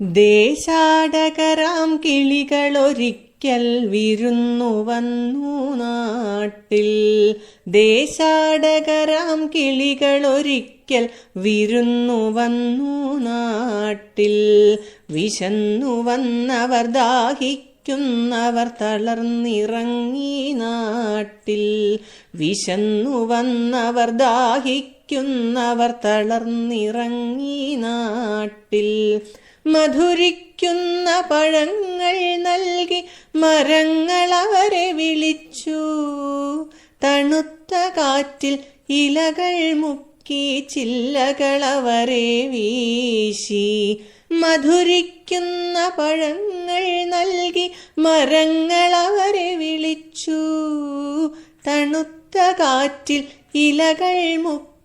ദേശാടകരാം കിളികളൊരിക്കൽ വിരുന്നു വന്നു നാട്ടിൽ. ദേശാടകരാം കിളികളൊരിക്കൽ വിരുന്നു വന്നു നാട്ടിൽ. വിശന്നു വന്നവർ ദാഹിക്കുന്നവർ തളർന്നിറങ്ങി നാട്ടിൽ. വിശന്നു വന്നവർ ദാഹിക്കുന്നവർ തളർന്നിറങ്ങി നാട്ടിൽ. മധുരിക്കുന്ന പഴങ്ങൾ നൽകി മരങ്ങൾ അവരെ വിളിച്ചു. തണുത്ത കാറ്റിൽ ഇലകൾ മുക്കി ചില്ലകൾ അവരെ വീശി. മധുരിക്കുന്ന പഴങ്ങൾ നൽകി മരങ്ങൾ അവരെ വിളിച്ചു. തണുത്ത കാറ്റിൽ ഇലകൾ മുക്കി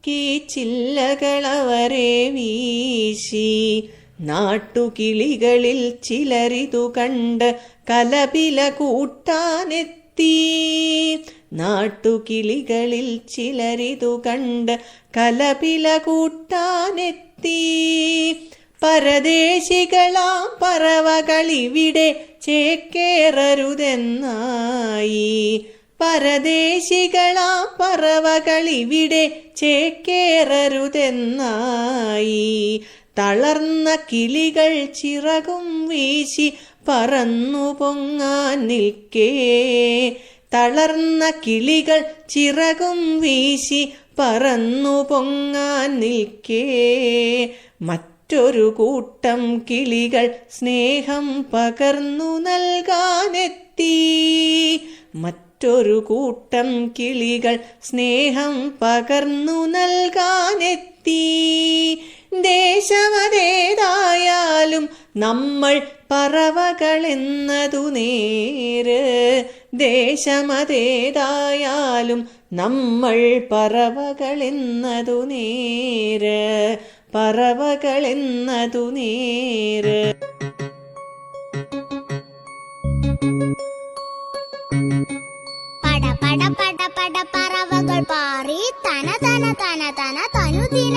ചില്ലകൾ അവരെ വീശി. നാട്ടുകിളികളിൽ ചിലരിതു കണ്ട് കലപില കൂട്ടാനെത്തി. നാട്ടുകിളികളിൽ ചിലരിതു കണ്ട് കലപില കൂട്ടാനെത്തി. പരദേശികളാം പറവകളിവിടെ ചേക്കേറരുതെന്നായി. പരദേശികളാം പറവകളിവിടെ ചേക്കേറരുതെന്നായി. തളർന്ന കിളികൾ ചിറകും വീശി പറന്നു പൊങ്ങാൻ നിൽക്കേ. തളർന്ന കിളികൾ ചിറകും വീശി പറന്നു പൊങ്ങാൻ നിൽക്കേ. മറ്റൊരു കൂട്ടം കിളികൾ സ്നേഹം പകർന്നു നൽകാനെത്തി. മറ്റൊരു കൂട്ടം കിളികൾ സ്നേഹം പകർന്നു നൽകാനെത്തി. ദേശമതേതായാലും നമ്മൾ പറവകളെന്നതു നേര്. ദേശമതേതായാലും നമ്മൾ പറവകളെന്നതു നേര്. പറവകളെന്നതു നേര്. తన తన తన తన తను తిన